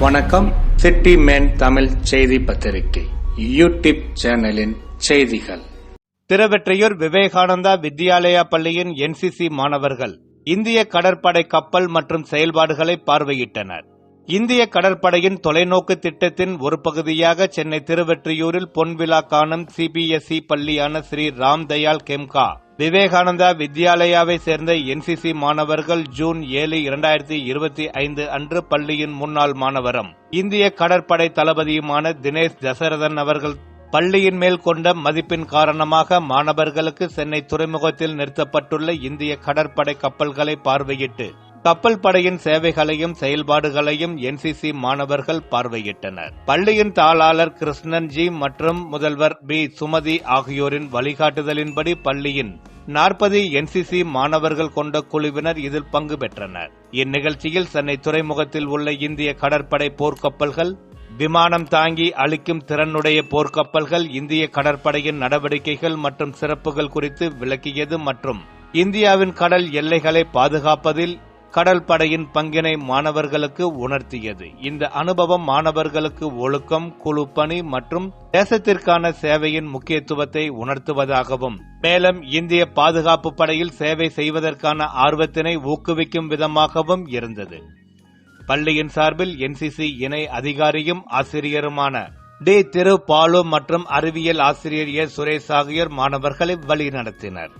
வணக்கம். City man Tamil செய்தி பத்திரிகை. யூடியூப் சேனலின் செய்திகள். திருவெற்றியூர் விவேகானந்தா வித்யாலயா பள்ளியின் என்சிசி மாணவர்கள் இந்திய கடற்படை கப்பல் மற்றும் செயல்பாடுகளை பார்வையிட்டனர். இந்திய கடற்படையின் தொலைநோக்கு திட்டத்தின் ஒரு பகுதியாக சென்னை திருவெற்றியூரில் பொன்விழா காணும் சிபிஎஸ்இ பள்ளியான ஸ்ரீ ராம் தயாள் கெம்கா. விவேகானந்தா வித்யாலயாவை சேர்ந்த என்சிசி மாணவர்கள் ஜூன் ஏழு இரண்டாயிரத்தி இருபத்தி ஐந்து அன்று பள்ளியின் முன்னாள் மாணவரும். இந்திய கடற்படை தளபதியுமான தினேஷ் தசரதன் அவர்கள் பள்ளியின் மேல் கொண்ட மதிப்பின் காரணமாக மாணவர்களுக்கு சென்னை துறைமுகத்தில் நிறுத்தப்பட்டுள்ள இந்திய கடற்படை கப்பல்களை பார்வையிட்டு கப்பல் படையின் சேவைகளையும் செயல்பாடுகளையும் என்சிசி மாணவர்கள் பார்வையிட்டனர். பள்ளியின் தாளாளர் கிருஷ்ணன்ஜி மற்றும் முதல்வர் பி. சுமதி ஆகியோரின் வழிகாட்டுதலின்படி பள்ளியின் நாற்பது என்சிசி மாணவர்கள் கொண்ட குழுவினர் இதில் பங்கு பெற்றனர். இந்நிகழ்ச்சியில் சென்னை துறைமுகத்தில் உள்ள இந்திய கடற்படை போர்க்கப்பல்கள் விமானம் தாங்கி அளிக்கும் திறனுடைய போர்க்கப்பல்கள் இந்திய கடற்படையின் நடவடிக்கைகள் மற்றும் சிறப்புகள் குறித்து விளக்கியது மற்றும் இந்தியாவின் கடல் எல்லைகளை பாதுகாப்பதில் கடல் படையின் பங்கினை மாணவர்களுக்கு உணர்த்தியது. இந்த அனுபவம் மாணவர்களுக்கு ஒழுக்கம் குழுப்பணி மற்றும் தேசத்திற்கான சேவையின் முக்கியத்துவத்தை உணர்த்துவதாகவும் மேலும் இந்திய பாதுகாப்பு படையில் சேவை செய்வதற்கான ஆர்வத்தினை ஊக்குவிக்கும் விதமாகவும் இருந்தது. பள்ளியின் சார்பில் என்சிசி இணை அதிகாரியும் ஆசிரியருமான டி. திரு பாலு மற்றும் அறிவியல் ஆசிரியர் ஏ. சுரேஷ் ஆகியோர் மாணவர்களை வழிநடத்தினர்.